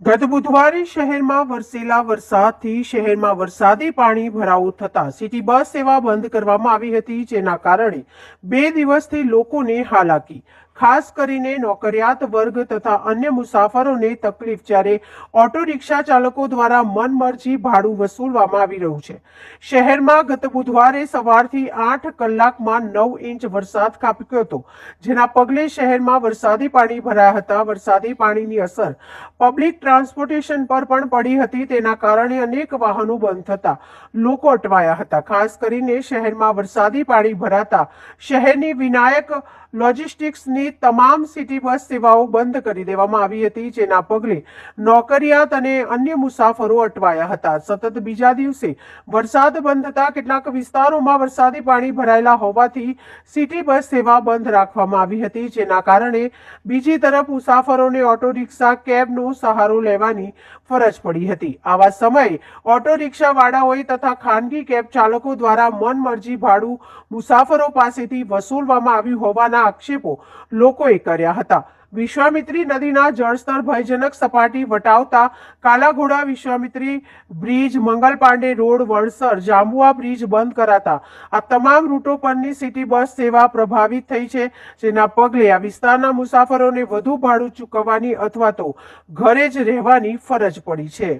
ગત બુધવારે શહેરમાં વરસેલા વરસાદથી શહેરમાં વરસાદી પાણી ભરાવું થતા સિટી બસ સેવા બંધ કરવામાં આવી હતી, જેના કારણે બે દિવસથી લોકોને હાલાકી. ખાસ કરીને નોકરિયાત વર્ગ તથા અન્ય મુસાફરોને તકલીફ જ્યારે ઓટો રિક્ષા ચાલકો દ્વારા મનમરજી ભાડું વસૂલવામાં આવી રહ્યું છે. શહેરમાં ગત બુધવારે સવારથી આઠ કલાકમાં નવ ઇંચ વરસાદ ખાબક્યો હતો, જેના પગલે શહેરમાં વરસાદી પાણી ભરાયા હતા. વરસાદી પાણીની અસર પબ્લિક ટ્રાન્સપોર્ટેશન પર પણ પડી હતી, તેના કારણે અનેક વાહનો બંધ થતા લોકો અટવાયા હતા. ખાસ કરીને શહેરમાં વરસાદી પાણી ભરાતા શહેરની વિનાયક લોજિસ્ટિક્સની તમામ સિટી બસ સેવાઓ બંધ કરી દેવામાં આવી હતી, જેના પગલે નોકરિયાત અને અન્ય મુસાફરો અટવાયા હતા. સતત બીજા દિવસે વરસાદ બંધ થતા કેટલાક વિસ્તારોમાં વરસાદી પાણી ભરાયેલા હોવાથી સિટી બસ સેવા બંધ રાખવામાં આવી હતી, જેના કારણે બીજી તરફ મુસાફરોને ઓટો, રિક્ષા, કેબનો સહારો લેવાની ફરજ પડી હતી. આવા સમયે ઓટો રિક્ષા વાળાઓએ તથા ખાનગી કેબ ચાલકો દ્વારા મનમરજી ભાડું મુસાફરો પાસેથી વસૂલવામાં આવ્યું હોવાના આક્ષેપો લોકોએ કર્યા હતા. વિશ્વામિત્રી નદીના જળસ્તર ભયજનક સપાટી વટાવતા Kalaghoda Vishwamitri bridge Mangal Pandey road Vadsar Jambua bridge બંધ કરાતા. આ તમામ રૂટો પરની સિટી બસ સેવા પ્રભાવિત થઈ છે, જેના પગલે આ વિસ્તારના મુસાફરોને વધુ ભાડું ચૂકવવાની અથવા તો ઘરે જ રહેવાની ફરજ પડી છે.